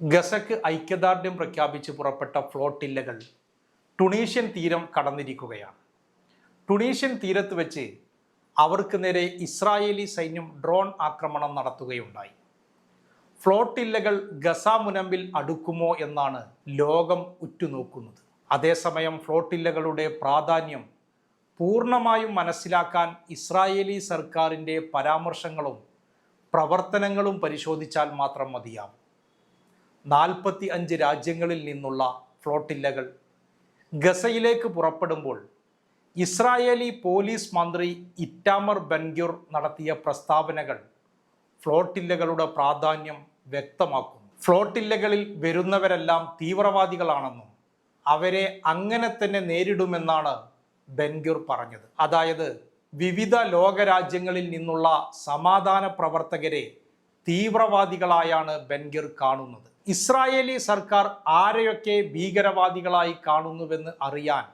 ഗസക്ക് ഐക്യദാർഢ്യം പ്രഖ്യാപിച്ച് പുറപ്പെട്ട ഫ്ലോട്ടില്ലകൾ ടുണീഷ്യൻ തീരം കടന്നിരിക്കുകയാണ്. ടുണീഷ്യൻ തീരത്ത് വെച്ച് അവർക്ക് നേരെ ഇസ്രായേലി സൈന്യം ഡ്രോൺ ആക്രമണം നടത്തുകയുണ്ടായി. ഫ്ലോട്ടില്ലകൾ ഗസ മുനമ്പിൽ അടുക്കുമോ എന്നാണ് ലോകം ഉറ്റുനോക്കുന്നത്. അതേസമയം ഫ്ലോട്ടില്ലകളുടെ പ്രാധാന്യം പൂർണമായും മനസ്സിലാക്കാൻ ഇസ്രായേലി സർക്കാരിന്റെ പരാമർശങ്ങളും പ്രവർത്തനങ്ങളും പരിശോധിച്ചാൽ മാത്രം മതിയാവും. നാൽപ്പത്തി അഞ്ച് രാജ്യങ്ങളിൽ നിന്നുള്ള ഫ്ലോട്ടില്ലകൾ ഗസയിലേക്ക് പുറപ്പെടുമ്പോൾ ഇസ്രായേലി പോലീസ് മന്ത്രി ഇറ്റാമർ ബൻഗ്യുർ നടത്തിയ പ്രസ്താവനകൾ ഫ്ലോട്ടില്ലകളുടെ പ്രാധാന്യം വ്യക്തമാക്കുന്നു. ഫ്ലോട്ടില്ലകളിൽ വരുന്നവരെല്ലാം തീവ്രവാദികളാണെന്നും അവരെ അങ്ങനെ തന്നെ നേരിടുമെന്നാണ് ബെൻഗ്യുർ പറഞ്ഞത്. അതായത് വിവിധ ലോകരാജ്യങ്ങളിൽ നിന്നുള്ള സമാധാന പ്രവർത്തകരെ തീവ്രവാദികളായാണ് ബെൻഗിർ കാണുന്നത്. ഇസ്രായേലി സർക്കാർ ആരെയൊക്കെ ഭീകരവാദികളായി കാണുന്നുവെന്ന് അറിയാൻ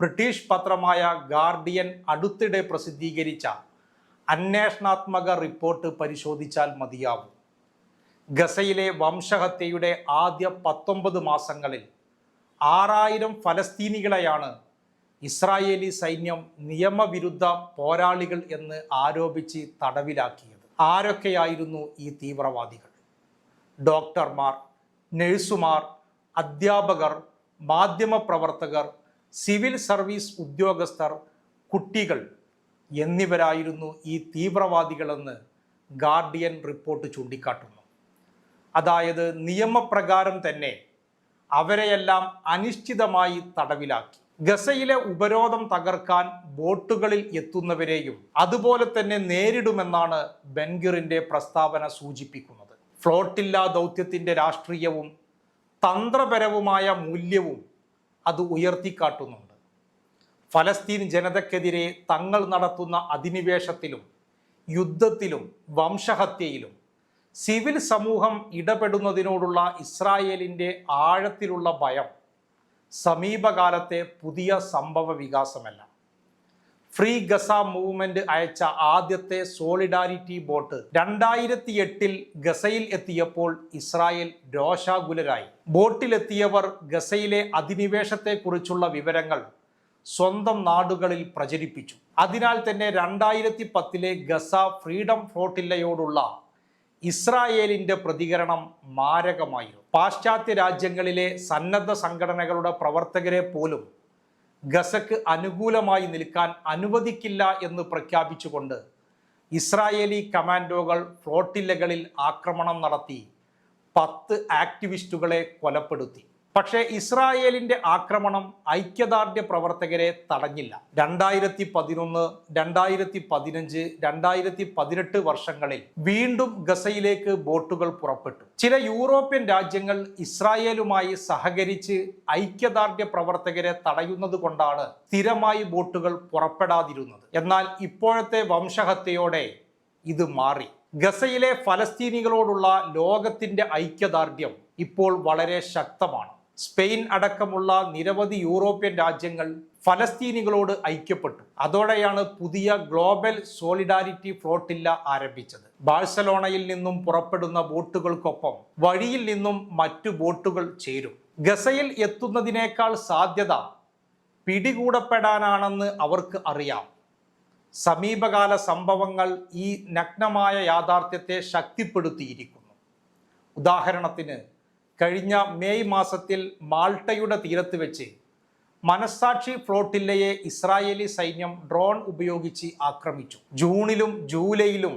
ബ്രിട്ടീഷ് പത്രമായ ഗാർഡിയൻ അടുത്തിടെ പ്രസിദ്ധീകരിച്ച അന്വേഷണാത്മക റിപ്പോർട്ട് പരിശോധിച്ചാൽ മതിയാവും. ഗസയിലെ വംശഹത്യയുടെ ആദ്യ പത്തൊമ്പത് മാസങ്ങളിൽ ആറായിരം ഫലസ്തീനികളെയാണ് ഇസ്രായേലി സൈന്യം നിയമവിരുദ്ധ പോരാളികൾ എന്ന് ആരോപിച്ച് തടവിലാക്കിയത്. ആരൊക്കെയായിരുന്നു ഈ തീവ്രവാദികൾ? ഡോക്ടർമാർ നഴ്സുമാർ അധ്യാപകർ മാധ്യമപ്രവർത്തകർ സിവിൽ സർവീസ് ഉദ്യോഗസ്ഥർ കുട്ടികൾ എന്നിവരായിരുന്നു ഈ തീവ്രവാദികളെന്ന് ഗാർഡിയൻ റിപ്പോർട്ട് ചൂണ്ടിക്കാട്ടുന്നു. അതായത് നിയമപ്രകാരം തന്നെ അവരെയെല്ലാം അനിശ്ചിതമായി തടവിലാക്കി. ഗസയിലെ ഉപരോധം തകർക്കാൻ ബോട്ടുകളിൽ എത്തുന്നവരെയും അതുപോലെ തന്നെ നേരിടുമെന്നാണ് ബെൻഗിറിന്റെ പ്രസ്താവന സൂചിപ്പിക്കുന്നത്. ഫ്ലോട്ടില്ല ദൗത്യത്തിന്റെ രാഷ്ട്രീയവും തന്ത്രപരവുമായ മൂല്യവും അത് ഉയർത്തിക്കാട്ടുന്നുണ്ട്. ഫലസ്തീൻ ജനതയ്ക്കെതിരെ തങ്ങൾ നടത്തുന്ന അധിനിവേശത്തിലും യുദ്ധത്തിലും വംശഹത്യയിലും സിവിൽ സമൂഹം ഇടപെടുന്നതിനോടുള്ള ഇസ്രായേലിന്റെ ആഴത്തിലുള്ള ഭയം സമീപകാലത്തെ പുതിയ സംഭവ വികാസമല്ല. ഫ്രീ ഗസ മൂവ്മെന്റ് അയച്ച ആദ്യത്തെ സോളിഡാരിറ്റി ബോട്ട് രണ്ടായിരത്തി എട്ടിൽ ഗസയിൽ എത്തിയപ്പോൾ ഇസ്രായേൽ രോഷാകുലരായി. ബോട്ടിലെത്തിയവർ ഗസയിലെ അധിനിവേശത്തെക്കുറിച്ചുള്ള വിവരങ്ങൾ സ്വന്തം നാടുകളിൽ പ്രചരിപ്പിച്ചു. അതിനാൽ തന്നെ രണ്ടായിരത്തി പത്തിലെ ഗസ ഫ്രീഡം ഫ്ലോട്ടില്ലയോടുള്ള ഇസ്രായേലിന്റെ പ്രതികരണം മാരകമായിരുന്നു. പാശ്ചാത്യ രാജ്യങ്ങളിലെ സന്നദ്ധ സംഘടനകളുടെ പ്രവർത്തകരെ പോലും ഗസക്ക് അനുകൂലമായി നിൽക്കാൻ അനുവദിക്കില്ല എന്ന് പ്രഖ്യാപിച്ചുകൊണ്ട് ഇസ്രായേലി കമാൻഡോകൾ ഫ്ലോട്ടില്ലകളിൽ ആക്രമണം നടത്തി പത്ത് ആക്ടിവിസ്റ്റുകളെ കൊലപ്പെടുത്തി. പക്ഷേ ഇസ്രായേലിന്റെ ആക്രമണം ഐക്യദാർഢ്യ പ്രവർത്തകരെ തടഞ്ഞില്ല. രണ്ടായിരത്തി പതിനൊന്ന് രണ്ടായിരത്തി പതിനഞ്ച് രണ്ടായിരത്തി പതിനെട്ട് വർഷങ്ങളിൽ വീണ്ടും ഗസയിലേക്ക് ബോട്ടുകൾ പുറപ്പെട്ടു. ചില യൂറോപ്യൻ രാജ്യങ്ങൾ ഇസ്രായേലുമായി സഹകരിച്ച് ഐക്യദാർഢ്യ പ്രവർത്തകരെ തടയുന്നത് കൊണ്ടാണ് സ്ഥിരമായി ബോട്ടുകൾ പുറപ്പെടാതിരുന്നത്. എന്നാൽ ഇപ്പോഴത്തെ വംശഹത്യയോടെ ഇത് മാറി. ഗസയിലെ ഫലസ്തീനികളോടുള്ള ലോകത്തിന്റെ ഐക്യദാർഢ്യം ഇപ്പോൾ വളരെ ശക്തമാണ്. സ്പെയിൻ അടക്കമുള്ള നിരവധി യൂറോപ്യൻ രാജ്യങ്ങൾ ഫലസ്തീനികളോട് ഐക്യപ്പെട്ടു. അതോടെയാണ് പുതിയ ഗ്ലോബൽ സോളിഡാരിറ്റി ഫ്ലോട്ടില്ല ആരംഭിച്ചത്. ബാഴ്സലോണയിൽ നിന്നും പുറപ്പെടുന്ന ബോട്ടുകൾക്കൊപ്പം വഴിയിൽ നിന്നും മറ്റു ബോട്ടുകൾ ചേരും. ഗസയിൽ എത്തുന്നതിനേക്കാൾ സാധ്യത പിടികൂടപ്പെടാനാണെന്ന് അവർക്ക് അറിയാം. സമീപകാല സംഭവങ്ങൾ ഈ നഗ്നമായ യാഥാർത്ഥ്യത്തെ ശക്തിപ്പെടുത്തിയിരിക്കുന്നു. ഉദാഹരണത്തിന് കഴിഞ്ഞ മെയ് മാസത്തിൽ മാൾട്ടയുടെ തീരത്ത് വെച്ച് മനസാക്ഷി ഫ്ലോട്ടില്ലയെ ഇസ്രായേലി സൈന്യം ഡ്രോൺ ഉപയോഗിച്ച് ആക്രമിച്ചു. ജൂണിലും ജൂലൈയിലും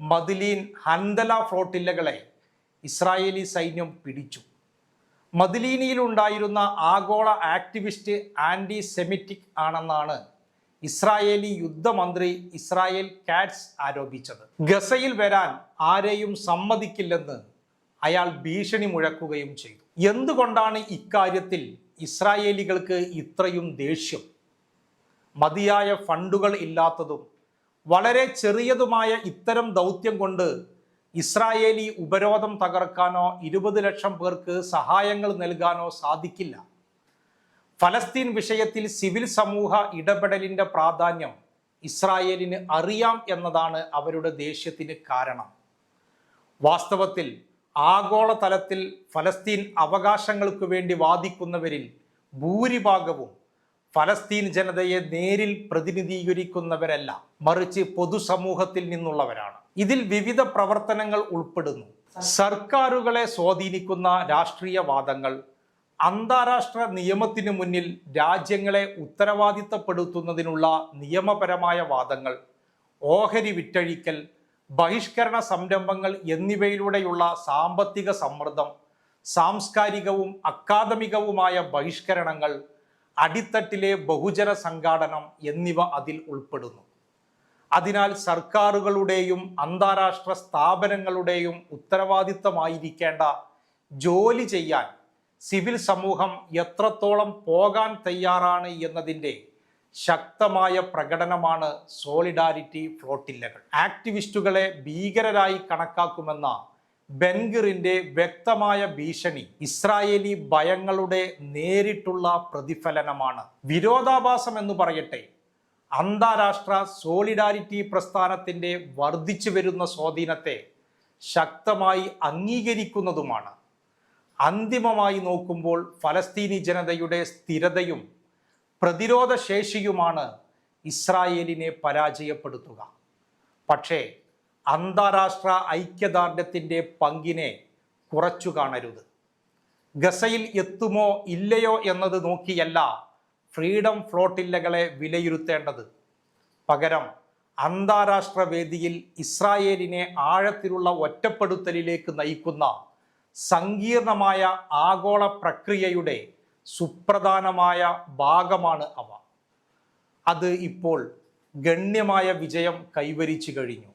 മദിലീൻ ഹന്തല ഫ്ലോട്ടില്ലകളെ ഇസ്രായേലി സൈന്യം പിടിച്ചു. മദിലീനിയിലുണ്ടായിരുന്ന ആഗോള ആക്ടിവിസ്റ്റ് ആന്റി സെമിറ്റിക് ആണെന്നാണ് ഇസ്രായേലി യുദ്ധമന്ത്രി ഇസ്രായേൽ കാറ്റ്സ് ആരോപിച്ചത്. ഗസയിൽ വരാൻ ആരെയും സമ്മതിക്കില്ലെന്ന് അയാൾ ഭീഷണി മുഴക്കുകയും ചെയ്തു. എന്തുകൊണ്ടാണ് ഇക്കാര്യത്തിൽ ഇസ്രായേലികൾക്ക് ഇത്രയും ദേഷ്യം? മതിയായ ഫണ്ടുകൾ ഇല്ലാത്തതും വളരെ ചെറിയതുമായ ഇത്തരം ദൗത്യം കൊണ്ട് ഇസ്രായേലി ഉപരോധം തകർക്കാനോ ഇരുപത് ലക്ഷം പേർക്ക് സഹായങ്ങൾ നൽകാനോ സാധിക്കില്ല. ഫലസ്തീൻ വിഷയത്തിൽ സിവിൽ സമൂഹ ഇടപെടലിന്റെ പ്രാധാന്യം ഇസ്രായേലിന് അറിയാം എന്നതാണ് അവരുടെ ദേഷ്യത്തിന് കാരണം. വാസ്തവത്തിൽ ആഗോളതലത്തിൽ ഫലസ്തീൻ അവകാശങ്ങൾക്ക് വേണ്ടി വാദിക്കുന്നവരിൽ ഭൂരിഭാഗവും ഫലസ്തീൻ ജനതയെ നേരിൽ പ്രതിനിധീകരിക്കുന്നവരല്ല മറിച്ച് പൊതുസമൂഹത്തിൽ നിന്നുള്ളവരാണ്. ഇതിൽ വിവിധ പ്രവർത്തനങ്ങൾ ഉൾപ്പെടുന്നു. സർക്കാരുകളെ സ്വാധീനിക്കുന്ന രാഷ്ട്രീയവാദങ്ങൾ അന്താരാഷ്ട്ര നിയമത്തിനു മുന്നിൽ രാജ്യങ്ങളെ ഉത്തരവാദിത്തപ്പെടുത്തുന്നതിനുള്ള നിയമപരമായ വാദങ്ങൾ ഓഹരി വിറ്റഴിക്കൽ ബഹിഷ്കരണ സംരംഭങ്ങൾ എന്നിവയിലൂടെയുള്ള സാമ്പത്തിക സമ്മർദ്ദം സാംസ്കാരികവും അക്കാദമികവുമായ ബഹിഷ്കരണങ്ങൾ അടിത്തട്ടിലെ ബഹുജന സംഘാടനം എന്നിവ അതിൽ ഉൾപ്പെടുന്നു. അതിനാൽ സർക്കാരുകളുടെയും അന്താരാഷ്ട്ര സ്ഥാപനങ്ങളുടെയും ഉത്തരവാദിത്തമായിരിക്കേണ്ട ജോലി ചെയ്യാൻ സിവിൽ സമൂഹം എത്രത്തോളം പോകാൻ തയ്യാറാണ് എന്നതിന്റെ ശക്തമായ പ്രകടനമാണ് സോളിഡാരിറ്റി ഫ്ലോട്ടില്ലകൾ. ആക്ടിവിസ്റ്റുകളെ ഭീകരരായി കണക്കാക്കുമെന്ന ബെൻഗിറിന്റെ വ്യക്തമായ ഭീഷണി ഇസ്രായേലി ഭയങ്ങളുടെ നേരിട്ടുള്ള പ്രതിഫലനമാണ്. വിരോധാഭാസം എന്ന് പറയട്ടെ അന്താരാഷ്ട്ര സോളിഡാരിറ്റി പ്രസ്ഥാനത്തിന്റെ വർദ്ധിച്ചു വരുന്ന സ്വാധീനത്തെ ശക്തമായി അംഗീകരിക്കുന്നതുമാണ്. അന്തിമമായി നോക്കുമ്പോൾ ഫലസ്തീനി ജനതയുടെ സ്ഥിരതയും പ്രതിരോധ ശേഷിയുമാണ് ഇസ്രായേലിനെ പരാജയപ്പെടുത്തുക. പക്ഷേ അന്താരാഷ്ട്ര ഐക്യദാർഢ്യത്തിന്റെ പങ്കിനെ കുറച്ചു കാണരുത്. ഗസയിൽ എത്തുമോ ഇല്ലയോ എന്നത് നോക്കിയല്ല ഫ്രീഡം ഫ്ലോട്ടില്ലകളെ വിലയിരുത്തേണ്ടത്. പകരം അന്താരാഷ്ട്ര വേദിയിൽ ഇസ്രായേലിനെ ആഴത്തിലുള്ള ഒറ്റപ്പെടുത്തലിലേക്ക് നയിക്കുന്ന സങ്കീർണമായ ആഗോള പ്രക്രിയയുടെ സുപ്രധാനമായ ഭാഗമാണ് അവ. അത് ഇപ്പോൾ ഗണ്യമായ വിജയം കൈവരിച്ചു കഴിഞ്ഞു.